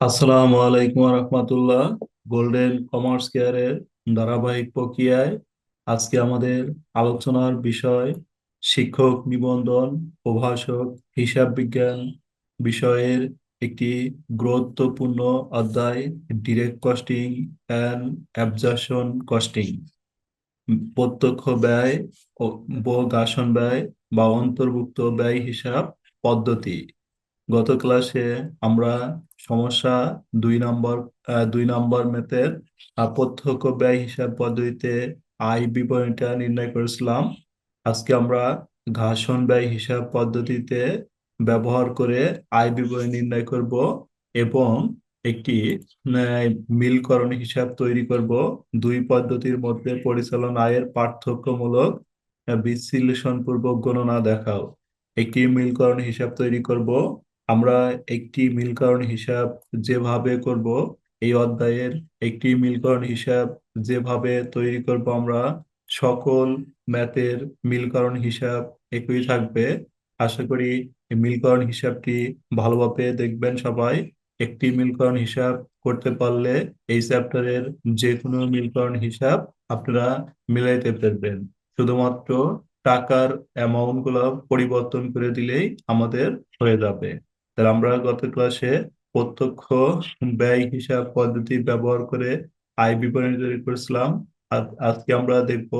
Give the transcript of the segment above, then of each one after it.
আসসালামু আলাইকুম রহমতুল্লাহ। Golden commerce কেয়ারের ধারাবাহিক প্রক্রিয়ায় আজকে আমাদের আলোচনার বিষয় শিক্ষক নিবন্ধন প্রভাষক হিসাব বিজ্ঞান বিষয়ের একটি গুরুত্বপূর্ণ অধ্যায় direct costing and absorption costing প্রত্যক্ষ ব্যয় ও বগাসন ব্যয় বা অন্তর্ভুক্ত ব্যয় হিসাব পদ্ধতি। গত ক্লাসে আমরা সমস্যা দুই নম্বর দুই নম্বর ম্যাথের প্রত্যক্ষ ব্যয় হিসাব পদ্ধতিতে আয় বিবরণীটা নির্ণয় করেছিলাম। আজকে আমরা ঘাসন ব্যয় হিসাব পদ্ধতিতে ব্যবহার করে আয় বিবরণী নির্ণয় করব এবং একটি মিলকরণ হিসাব তৈরি করব। দুই পদ্ধতির মধ্যে পরিচালন আয়ের পার্থক্যমূলক বিশ্লেষণপূর্বক গণনা দেখাও। একটি মিলকরণ হিসাব তৈরি করব। আমরা একটি মিলকরণ হিসাব যেভাবে করব, এই অধ্যায়ের একটি মিলকরণ হিসাব যেভাবে তৈরি করব আমরা, সকল ম্যাথের মিলকরণ হিসাব একই থাকবে। আশা করি মিলকরণ হিসাবটি ভালোভাবে দেখবেন সবাই। একটি মিলকরণ হিসাব করতে পারলে এই চ্যাপ্টারের যে কোনো মিলকরণ হিসাব আপনারা মিলাইতে পারবেন। শুধুমাত্র টাকার অ্যামাউন্টগুলো পরিবর্তন করে দিলেই আমাদের হয়ে যাবে। তাহলে আমরা গত ক্লাসে প্রত্যক্ষ ব্যয় হিসাব পদ্ধতি ব্যবহার করে আয় বিবরণী তৈরি করেছিলাম। আজকে আমরা দেখব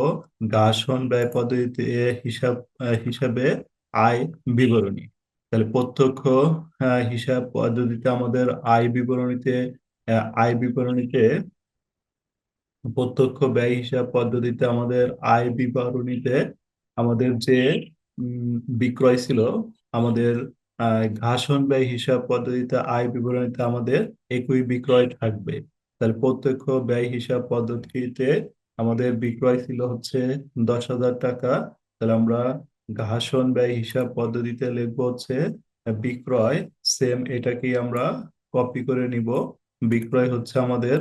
গাসন ব্যয় পদ্ধতিতে হিসাব হিসাবে আয় বিবরণী। তাহলে প্রত্যক্ষ হিসাব পদ্ধতিতে আমাদের আয় বিবরণীতে আয় বিবরণীতে প্রত্যক্ষ ব্যয় হিসাব পদ্ধতিতে আমাদের আয় বিবরণীতে আমাদের যে বিক্রয় ছিল, আমাদের ঘাসন ব্যয় হিসাব পদ্ধতিতে আয় বিবরণীতে আমাদের একই বিক্রয় থাকবে। তাহলে প্রত্যক্ষ ব্যয় হিসাব পদ্ধতিতে আমাদের বিক্রয় ছিল হচ্ছে দশ হাজার টাকা। তাহলে আমরা ঘাসন ব্যয় হিসাব পদ্ধতিতে লিখব হচ্ছে বিক্রয়। সেম এটাকেই আমরা কপি করে নিব। বিক্রয় হচ্ছে আমাদের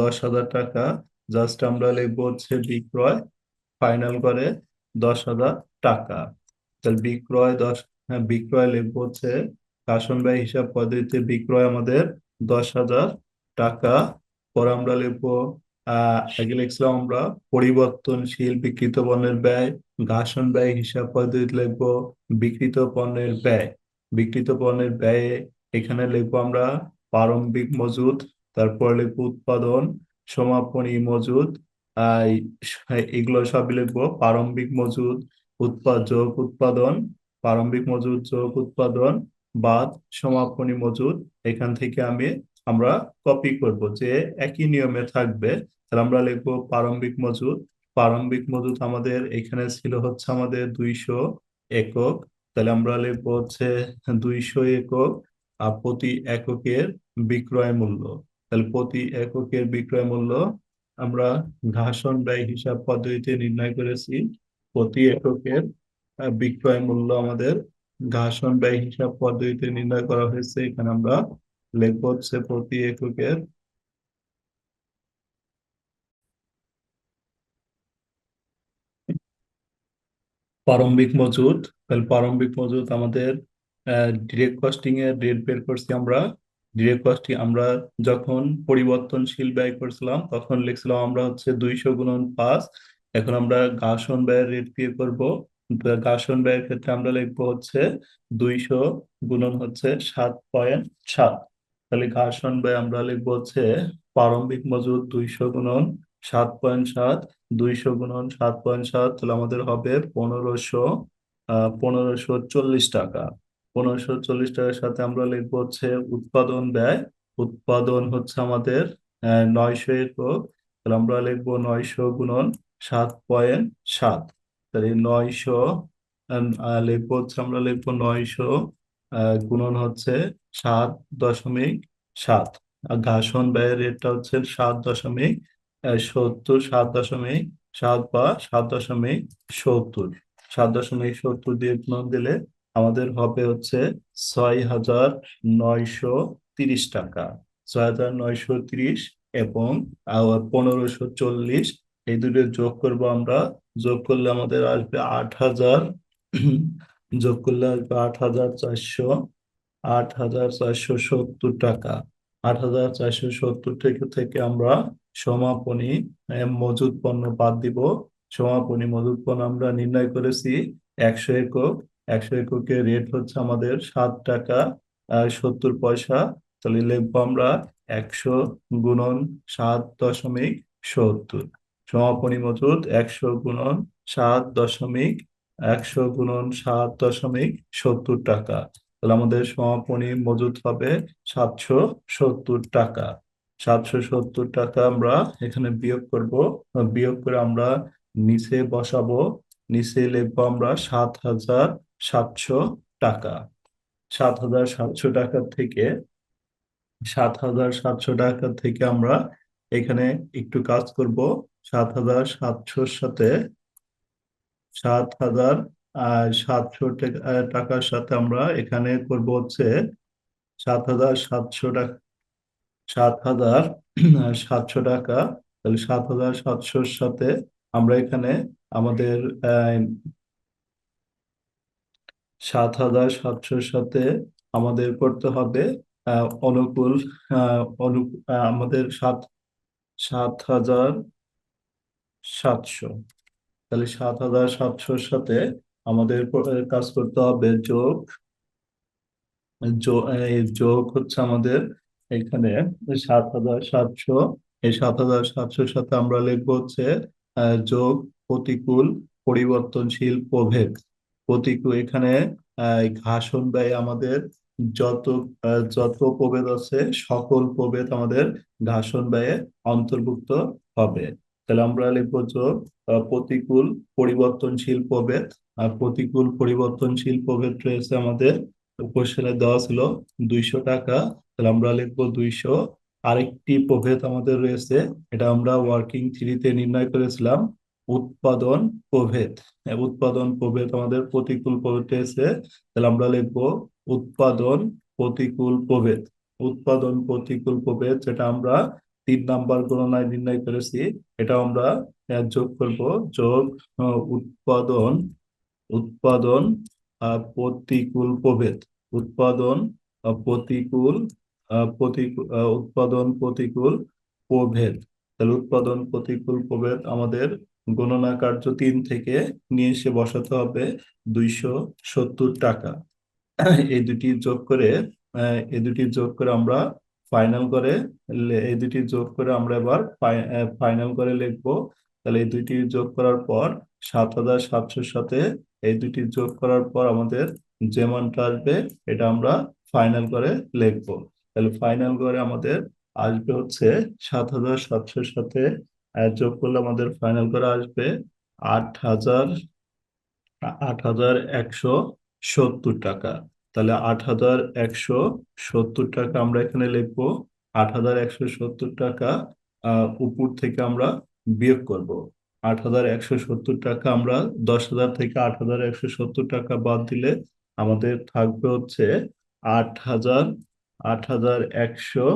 দশ হাজার টাকা। জাস্ট আমরা লিখব হচ্ছে বিক্রয় ফাইনাল করে দশ হাজার টাকা। তাহলে বিক্রয় দশ হ্যাঁ বিক্রয় লিখব হচ্ছে শাসন ব্যয় হিসাব পদ্ধতিতে বিক্রয় আমাদের দশ হাজার টাকা। পর আমরা লিখব আগে লিখছিলাম আমরা পরিবর্তনশীল বিকৃত পণ্যের ব্যয়। ঘাসন ব্যয় হিসাব পদ্ধতিতে লিখব বিকৃত পণ্যের ব্যয়। বিকৃত পণ্যের ব্যয়ে এখানে লিখব আমরা প্রারম্ভিক মজুদ তারপর লিখব উৎপাদন, সমাপনী মজুদ এগুলো সব লিখব। প্রারম্ভিক মজুদ উৎপাদ উৎপাদন প্রারম্ভিক মজুদ যোগ উৎপাদন, বাদ সমাপনী মজুদ এখান থেকে আমি আমরা কপি করব। যে একই নিয়মে থাকবে, তাহলে আমরা লিখব প্রারম্ভিক মজুদ প্রারম্ভিক মজুদ আমাদের এখানে ছিল হচ্ছে আমাদের দুইশো একক। তাহলে আমরা লিখব হচ্ছে দুইশো একক আর প্রতি এককের বিক্রয় মূল্য। তাহলে প্রতি এককের বিক্রয় মূল্য আমরা ঘাসন ব্যয় হিসাব পদ্ধতিতে নির্ণয় করেছি। প্রতি এককের বিক্রয় মূল্য আমাদের ঘাসন ব্যয় হিসাব পদ্ধতিতে নির্ণয় করা হয়েছে। এখানে আমরা লিখব হচ্ছে প্রতি এককের প্রারম্ভিক মজুদ তাহলে প্রারম্ভিক মজুদ আমাদের ডিরেক্ট কস্টিং এর রেট বের করছি আমরা। ডিরেক্ট কস্টিং আমরা যখন পরিবর্তনশীল ব্যয় করছিলাম, তখন লিখছিলাম আমরা হচ্ছে দুইশো গুণন পাঁচ। এখন আমরা গাসন ব্যয়ের রেট দিয়ে করব। গাসন ব্যয়ের ক্ষেত্রে আমরা লিখব হচ্ছে দুইশো গুণন হচ্ছে সাত পয়েন্ট সাত। তাহলে গাসন ব্যয় আমরা লিখব হচ্ছে প্রারম্ভিক মজুদ দুইশো গুণন সাত পয়েন্ট সাত, দুইশো গুণন সাত পয়েন্ট সাত, তাহলে আমাদের হবে পনেরোশো পনেরোশো চল্লিশ টাকা। পনেরোশো চল্লিশ টাকার সাথে আমরা লিখব হচ্ছে উৎপাদন ব্যয়, উৎপাদন হচ্ছে আমাদের নয়শো একক, তাহলে আমরা লিখব নয়শো গুণন সাত পয়েন্ট সাত। তাহলে নয়শো লিখব হচ্ছে আমরা লিখব নয়শো গুণন হচ্ছে সাত দশমিক সাত। ঘাসন ব্যয়ের রেটটা হচ্ছে সাত দশমিক সত্তর, সাত দশমিক সাত বা সাত দশমিক সত্তর। সাত দশমিক সত্তর দিয়ে গুণন দিলে আমাদের হবে হচ্ছে ছয় হাজার নয়শো তিরিশ টাকা। ছয় হাজার নয়শো তিরিশ এবং পনেরোশো চল্লিশ এই দুটো যোগ করব আমরা। যোগ করলে আমাদের আসবে আট হাজার। যোগ করলে আসবে আট হাজার চারশো। আট হাজার চারশো সত্তর টাকা। আট হাজার চারশো সত্তর থেকে থেকে আমরা সমাপনী মজুদ পণ্য বাদ দিব। সমাপনী মজুদ পণ্য আমরা নির্ণয় করেছি একশো একক। একশো এককের রেট হচ্ছে আমাদের সাত টাকা সত্তর পয়সা। তাহলে লিখব আমরা একশো গুণন সাত দশমিক সত্তর। সমাপনী মজুদ একশো গুণন সাত দশমিক একশো গুণন সাত দশমিক সত্তর টাকা। তাহলে আমাদের সমাপনী মজুদ হবে সাতশো সত্তর টাকা। সাতশো সত্তর টাকা আমরা এখানে বিয়োগ করব। বিয়োগ করে আমরা নিচে বসাবো। নিচে লিখব আমরা সাত হাজার সাতশো টাকা। সাত হাজার সাতশো টাকা থেকে, সাত হাজার সাতশো টাকা থেকে আমরা এখানে একটু কাজ করব। সাত হাজার সাতশোর সাথে সাত হাজার সাতশো টাকার সাথে আমরা এখানে করব হচ্ছে সাত হাজার সাতশো টাকা, সাত হাজার সাতশো টাকা। তাহলে সাত হাজার সাতশোর সাথে আমরা এখানে আমাদের সাত হাজার সাতশোর সাথে আমাদের করতে হবে অনুকূল আমাদের সাত সাত হাজার সাতশো। তাহলে সাত হাজার সাতশোর সাথে আমাদের কাজ করতে হবে যোগ যোগ হচ্ছে আমাদের এখানে সাত হাজার সাতশো। এই সাত হাজার সাতশোর সাথে আমরা লিখব হচ্ছে যোগ, প্রতিকূল, পরিবর্তনশীল, প্রভেদ। প্রতিকূল এখানে ঘাসন ব্যয় আমাদের যত যত প্রভেদ আছে, সকল প্রভেদ আমাদের ঘাসন ব্যয়ে অন্তর্ভুক্ত হবে। তাহলে আমরা লিখব প্রতিকূল পরিবর্তনশীল প্রভেদ, আর প্রতিকূল পরিবর্তনশীল প্রভেদ রয়েছে আমাদের কোশ্চেনে দেওয়া ছিল দুইশো টাকা। তাহলে আমরা লিখব দুইশো। আরেকটি প্রভেদ আমাদের রয়েছে, এটা আমরা ওয়ার্কিং থ্রিতে নির্ণয় করেছিলাম, উৎপাদন প্রভেদ। উৎপাদন প্রভেদ আমাদের প্রতিকূল প্রভেদ রয়েছে। তাহলে আমরা লিখব উৎপাদন প্রতিকূল প্রভেদ। উৎপাদন প্রতিকূল প্রভেদ, যেটা আমরা তিন নাম্বার গণনায় নির্ণয় করেছি এটা আমরা যোগ করব। যোগ উৎপাদন উৎপাদন প্রতিকূল প্রভেদ। উৎপাদন প্রতিকূল প্রতিকূল উৎপাদন প্রতিকূল প্রভেদ। তাহলে উৎপাদন প্রতিকূল প্রভেদ আমাদের গণনা কার্য তিন থেকে নিয়ে এসে বসাতে হবে দুইশো সত্তর টাকা। এই দুটি যোগ করে এই দুটি যোগ করে আমরা ফাইনাল করে এই দুটি যোগ করে আমরা এবার ফাইনাল করে লিখব। তাহলে এই দুটি যোগ করার পর সাত হাজার সাতশোর সাথে এই দুটি যোগ করার পর আমাদের যে মানটা আসবে এটা আমরা ফাইনাল করে লিখব। তাহলে ফাইনাল করে আমাদের আসবে হচ্ছে সাত হাজার সাতশোর সাথে যোগ করলে আমাদের ফাইনাল করে আসবে আট হাজার আট হাজার একশো সত্তর টাকা। তাহলে আট হাজার একশো সত্তর টাকা আমরা এখানে লিখব। আট হাজার একশো সত্তর টাকা উপর থেকে আমরা বিয়োগ করব। আট হাজার একশো সত্তর টাকা আমরা দশ হাজার থেকে আট হাজার একশো সত্তর টাকা বাদ দিলে আমাদের থাকবে হচ্ছে আট হাজার আট হাজার একশো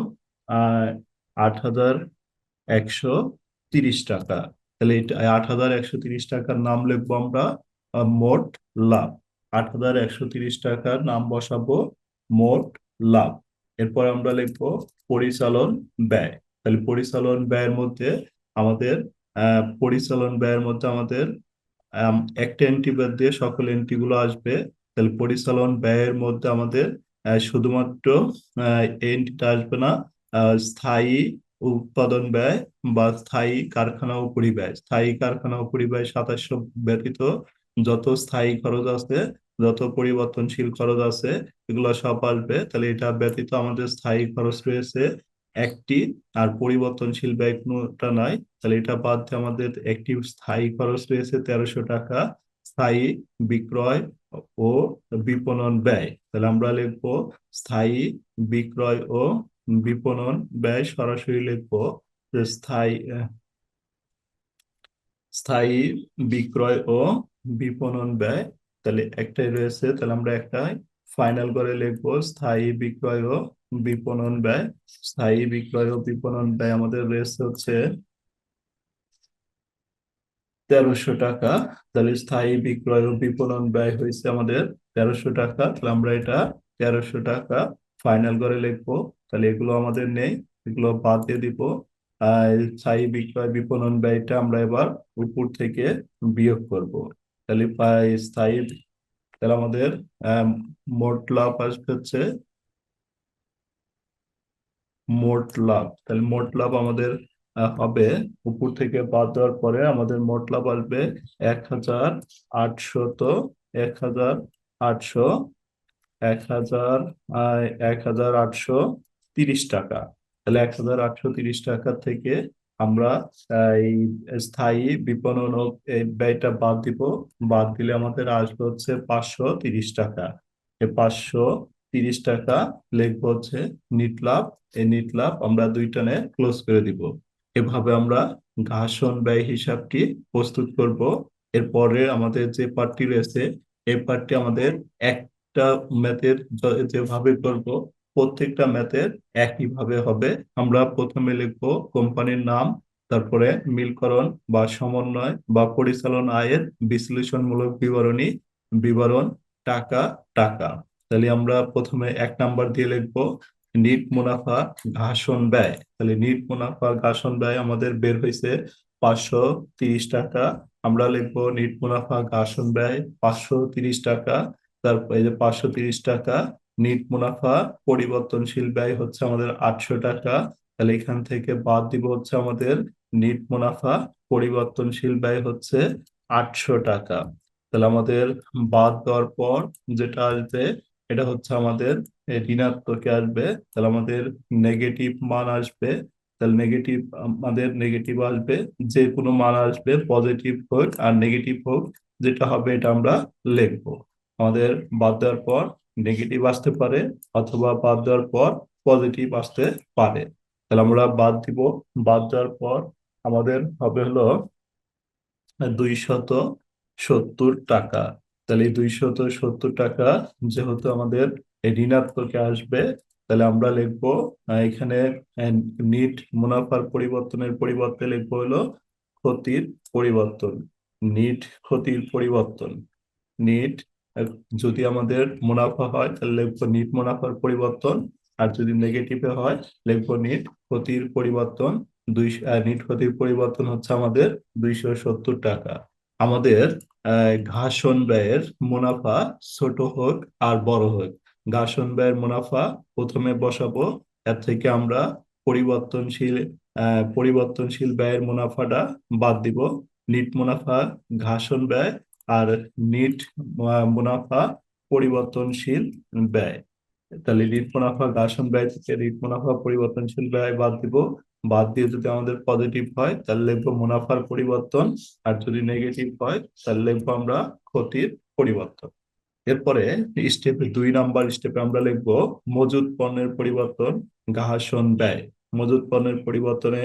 আট হাজার একশো তিরিশ টাকা। তাহলে আট হাজার একশো তিরিশ টাকার নাম লিখব আমরা মোট লাভ। আট হাজার একশো তিরিশ টাকার নাম বসাবো মোট লাভ। এরপর আমরা লিখব পরিচালন ব্যয়। তাহলে পরিচালন ব্যয়ের মধ্যে আমাদের পরিচালন ব্যয়ের মধ্যে আমাদের আম, একটা এন্ট্রি বাদ দিয়ে সকল এন্ট্রি গুলো আসবে। তাহলে পরিচালন ব্যয়ের মধ্যে আমাদের শুধুমাত্র এন্ট্রিটা আসবে না স্থায়ী উৎপাদন ব্যয় বা স্থায়ী কারখানা ও পরিব্যয় স্থায়ী কারখানা ও পরিব্যয় সাতাশশো ব্যতীত যত স্থায়ী খরচ আছে যত পরিবর্তনশীল খরচ আছে, এগুলো সব আসবে। তাহলে এটা ব্যতীত আমাদের স্থায়ী খরচ রয়েছে একটি, আর পরিবর্তনশীল ব্যয় কোনোটা নাই। তাহলে এটা বাদ দিয়ে আমাদের একটি স্থায়ী খরচ রয়েছে তেরোশো টাকা, স্থায়ী বিক্রয় ও বিপণন ব্যয়। তাহলে আমরা লিখব স্থায়ী বিক্রয় ও বিপণন ব্যয় সরাসরি লিখব স্থায়ী স্থায়ী বিক্রয় ও বিপণন ব্যয়। তাহলে একটাই রয়েছে, তাহলে আমরা একটাই ফাইনাল করে লিখব, স্থায়ী বিক্রয় ও বিপণন ব্যয়। স্থায়ী বিক্রয় ও বিপণন ব্যয় আমাদের রয়েছে হচ্ছে তেরোশো টাকা। তাহলে স্থায়ী বিক্রয় ও বিপণন ব্যয় হয়েছে আমাদের তেরোশো টাকা। তাহলে আমরা এটা তেরোশো টাকা ফাইনাল করে লিখব। তাহলে এগুলো আমাদের নেই, এগুলো বাদ দিয়ে দিব। স্থায়ী বিক্রয় বিপণন ব্যয়টা আমরা এবার উপর থেকে বিয়োগ করব। তাহলে পাই স্থায়ী তাহলে আমাদের মোট লাভ আসবে হচ্ছে মোট লাভ তাহলে মোট লাভ আমাদের হবে। উপর থেকে বাদ দেওয়ার পরে আমাদের মোট লাভ আসবে এক হাজার আটশত এক হাজার আটশো এক হাজার এক হাজার আটশো তিরিশ টাকা। তাহলে এক হাজার আটশো তিরিশ টাকা থেকে আমরা এই স্থায়ী বিপণন ব্যয়টা বাদ দিব। বাদ দিলে আমাদের আসবে হচ্ছে পাঁচশো তিরিশ টাকা। এই পাঁচশো তিরিশ টাকা লিখব হচ্ছে নিট লাভ। এই নিট লাভ আমরা দুই টানে ক্লোজ করে দিব। এভাবে আমরা ঘাসন ব্যয় হিসাবটি প্রস্তুত করব। এরপরে আমাদের যে পার্টটি রয়েছে, এই পার্টটি আমাদের একটা ম্যাথের যেভাবে করব প্রত্যেকটা ম্যাথের একইভাবে হবে। আমরা প্রথমে লিখব কোম্পানির নাম, তারপরে মিলকরণ বা সমন্বয় বা পরিচালন আয়ের বিশ্লেষণমূলক বিবরণী, বিবরণ, টাকা টাকা। তাহলে আমরা প্রথমে এক নাম্বার দিয়ে লিখব, নিট মুনাফা ঘাসন ব্যয়। তাহলে নিট মুনাফা ঘাসন ব্যয় আমাদের বের হয়েছে পাঁচশো তিরিশ টাকা। আমরা লিখব, নিট মুনাফা ঘাসন ব্যয় পাঁচশো তিরিশ টাকা। তারপর এই যে পাঁচশো তিরিশ টাকা নিট মুনাফা, পরিবর্তনশীল ব্যয় হচ্ছে আমাদের আটশো টাকা। তাহলে এখান থেকে বাদ দিব হচ্ছে আমাদের নিট মুনাফা, পরিবর্তনশীল ব্যয় হচ্ছে আটশো টাকা। তাহলে আমাদের বাদ দেওয়ার পর যেটা আসবে, এটা হচ্ছে আমাদের ঋণাত্মকে আসবে। তাহলে আমাদের নেগেটিভ মান আসবে। তাহলে নেগেটিভ আমাদের নেগেটিভ আসবে যে কোনো মান আসবে পজিটিভ হোক আর নেগেটিভ হোক, যেটা হবে এটা আমরা লিখব। আমাদের বাদ দেওয়ার পর নেগেটিভ আসতে পারে অথবা বাদ দেওয়ার পর পজিটিভ আসতে পারে। তাহলে আমরা বাদ দিব, বাদ দেওয়ার পর আমাদের হবে হলো দুইশত সত্তর টাকা। তাহলে এই দুইশত সত্তর টাকা যেহেতু আমাদের ঋণাত্মকে আসবে, তাহলে আমরা লিখব এখানে নিট মুনাফার পরিবর্তনের পরিবর্তে লিখব হলো ক্ষতির পরিবর্তন। নিট ক্ষতির পরিবর্তন। নিট যদি আমাদের মুনাফা হয়, তাহলে লিখব নিট মুনাফার পরিবর্তন, আর যদি নেগেটিভে হয় লিখব নিট ক্ষতির পরিবর্তন নিট ক্ষতির পরিবর্তন হচ্ছে আমাদের দুইশো সত্তর টাকা। আমাদের ঘাসন ব্যয়ের মুনাফা ছোট হোক আর বড় হোক। ঘাসন ব্যয়ের মুনাফা প্রথমে বসাবো, এর থেকে আমরা পরিবর্তনশীল পরিবর্তনশীল ব্যয়ের মুনাফাটা বাদ দিব। নিট মুনাফা, ঘাসন ব্যয় আর নিট মুনাফা পরিবর্তনশীল ব্যয়। তাহলে নিট মুনাফা ঘাসন ব্যয় থেকে নিট মুনাফা পরিবর্তনশীল ব্যয় বাদ দিব। বাদ দিয়ে যদি আমাদের পজিটিভ হয়, তাহলে লিখব মুনাফার পরিবর্তন। আর যদি নেগেটিভ হয়, তাহলে লিখব আমরা ক্ষতির পরিবর্তন। এরপরে স্টেপে দুই নাম্বার স্টেপে আমরা লিখব মজুদ পণ্যের পরিবর্তন ঘাসন ব্যয়। মজুদ পণ্যের পরিবর্তনে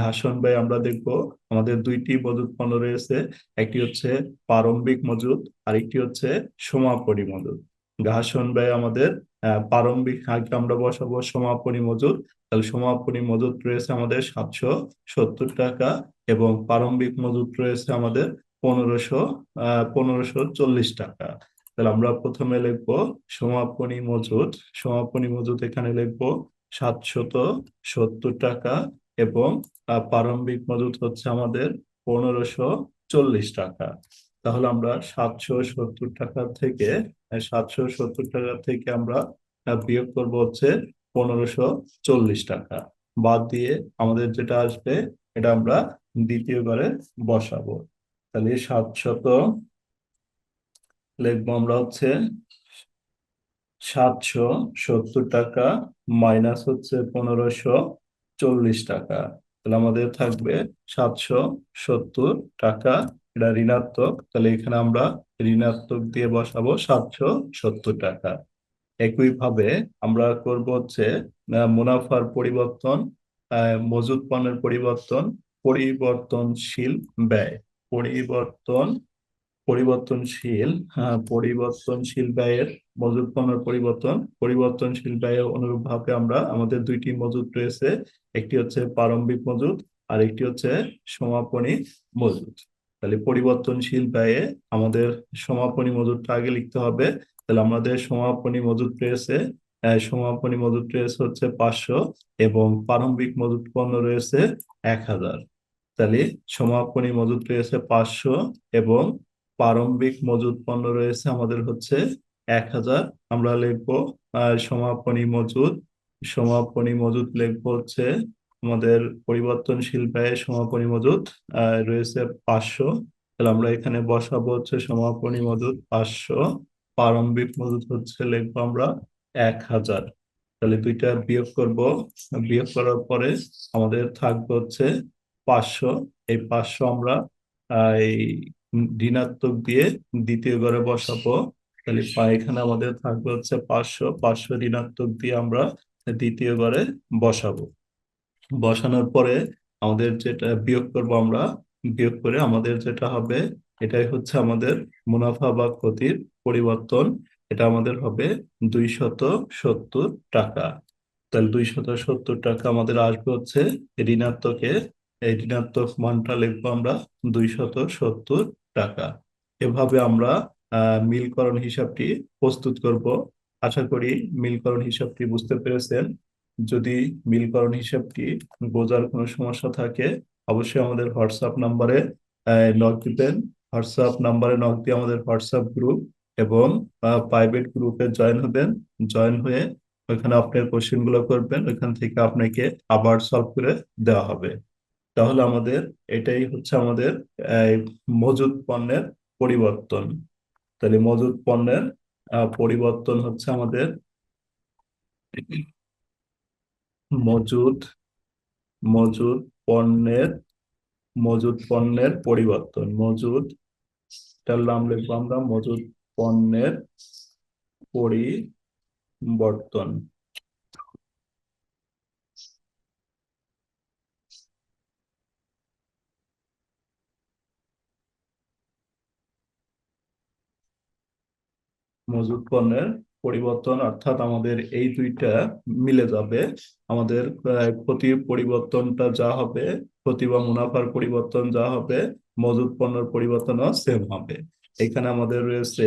ঘাসন ব্যয় আমরা দেখব। আমাদের দুইটি মজুদ পণ্য রয়েছে, একটি হচ্ছে প্রারম্ভিক মজুদ আর একটি হচ্ছে সমাপনী মজুদ ঘাসন ব্যয় আমাদের প্রারম্ভিক আগে আমরা বসাবো সমাপনী মজুদ তাহলে সমাপনী মজুদ রয়েছে আমাদের সাতশো সত্তর টাকা এবং প্রারম্ভিক মজুদ রয়েছে আমাদের পনেরোশো পনেরোশো চল্লিশ টাকা। তাহলে আমরা প্রথমে লিখব সমাপনী মজুদ সমাপনী মজুদ এখানে লিখব সাতশত সত্তর টাকা এবং প্রারম্ভিক মজুদ হচ্ছে আমাদের পনেরোশো চল্লিশ টাকা। তাহলে আমরা সাতশো সত্তর টাকা থেকে সাতশো সত্তর টাকা থেকে আমরা বিয়োগ করব হচ্ছে পনেরোশো চল্লিশ টাকা। বাদ দিয়ে আমাদের যেটা আসবে, এটা আমরা দ্বিতীয়বারে বসাবো। তাহলে সাতশত লিখব আমরা হচ্ছে সাতশো সত্তর টাকা মাইনাস হচ্ছে পনেরোশো চল্লিশ টাকা। তাহলে আমাদের থাকবে সাতশো সত্তর টাকা। এটা ঋণাত্মক। তাহলে এখানে আমরা ঋণাত্মক দিয়ে বসাবো সাতশো সত্তর টাকা। একইভাবে আমরা করব হচ্ছে মুনাফার পরিবর্তন মজুদ পণ্যের পরিবর্তন, পরিবর্তনশীল ব্যয়। পরিবর্তন পরিবর্তনশীল পরিবর্তনশীল ব্যয়ের মজুদ পণ্যের পরিবর্তন, পরিবর্তনশীল ব্যয়ের অনুরূপভাবে আমরা আমাদের দুইটি মজুদ রয়েছে, একটি হচ্ছে প্রারম্ভিক মজুদ আর একটি হচ্ছে সমাপনী মজুদ। তাহলে পরিবর্তনশীল ব্যয়ে আমাদের সমাপনী মজুদটা আগে লিখতে হবে। তাহলে আমাদের সমাপনী মজুদ রয়েছে সমাপনী মজুত রয়েছে হচ্ছে পাঁচশো এবং প্রারম্ভিক মজুত পণ্য রয়েছে এক হাজার। তাহলে সমাপনী মজুত রয়েছে পাঁচশো এবং প্রারম্ভিক মজুত পণ্য রয়েছে আমাদের হচ্ছে এক হাজার। আমরা লিখব সমাপনী মজুদ। সমাপনী মজুদ লিখব হচ্ছে আমাদের পরিবর্তনশীল ব্যয় সমাপনী মজুদ রয়েছে পাঁচশো। তাহলে আমরা এখানে বসাবো হচ্ছে সমাপনী মজুদ পাঁচশো। প্রারম্ভিক মজুদ হচ্ছে লিখব আমরা এক হাজার। তাহলে দুইটা বিয়োগ করব। বিয়োগ করার পরে আমাদের থাকবে হচ্ছে পাঁচশো। এই পাঁচশো আমরা এই ঋণাত্মক দিয়ে দ্বিতীয় ঘরে বসাবো। তাহলে পা- এখানে আমাদের থাকবে হচ্ছে পাঁচশো। পাঁচশো ঋণাত্মক দিয়ে আমরা দ্বিতীয় ঘরে বসাবো। বসানোর পরে আমাদের যেটা বিয়োগ করব আমরা, বিয়োগ করে আমাদের যেটা হবে, এটাই হচ্ছে আমাদের মুনাফা বা ক্ষতির পরিবর্তন। এটা আমাদের হবে দুইশত সত্তর টাকা। তাহলে দুইশত সত্তর টাকা আমাদের আসবে হচ্ছে ঋণাত্মকে। এই ঋণাত্মক মানটা লিখব আমরা দুইশত সত্তর টাকা। এভাবে আমরা মিলকরণ হিসাবটি প্রস্তুত করব। আশা করি মিলকরণ হিসাবটি বুঝতে পেরেছেন। যদি মিলকরণ হিসাবটি বোঝার কোনো সমস্যা থাকে, অবশ্যই আমাদের হোয়াটসঅ্যাপ নাম্বারে নক দিবেন। হোয়াটসঅ্যাপ নাম্বারে নক দিয়ে আমাদের হোয়াটসঅ্যাপ গ্রুপ এবং প্রাইভেট গ্রুপে জয়েন হবেন। জয়েন হয়ে ওইখানে আপনার কোশ্চেনগুলো করবেন। ওইখান থেকে আপনাকে আবার সলভ করে দেওয়া হবে। তাহলে আমাদের এটাই হচ্ছে আমাদের মজুদ পণ্যের পরিবর্তন। তাহলে মজুদ পণ্যের পরিবর্তন হচ্ছে আমাদের মজুদ মজুদ পণ্যের মজুদ পণ্যের পরিবর্তন। মজুদ, এটার নাম লিখব আমরা, মজুদ পণ্যের পরিবর্তন। মজুদ পণ্যের পরিবর্তন অর্থাৎ আমাদের এই দুইটা মিলে যাবে। আমাদের ক্ষতির পরিবর্তনটা যা হবে, ক্ষতি বা মুনাফার পরিবর্তন যা হবে মজুদ পণ্যের পরিবর্তনও সেম হবে। এখানে আমাদের রয়েছে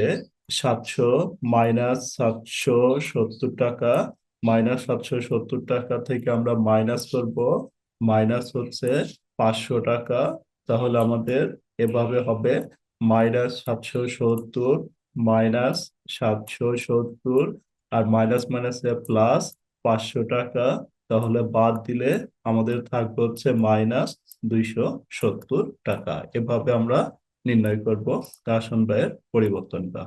সাতশো মাইনাস সাতশো সত্তর টাকা। মাইনাস সাতশো সত্তর টাকা থেকে আমরা মাইনাস করব। মাইনাস হচ্ছে পাঁচশো টাকা। তাহলে আমাদের এভাবে হবে। মাইনাস সাতশো সত্তর মাইনাস সাতশো সত্তর আর মাইনাস মাইনাসে প্লাস পাঁচশো টাকা, তাহলে বাদ দিলে আমাদের থাকবে হচ্ছে মাইনাস দুইশো সত্তর টাকা। এভাবে আমরা নির্ণয় করব রাশন ব্যয়ের পরিবর্তনটা।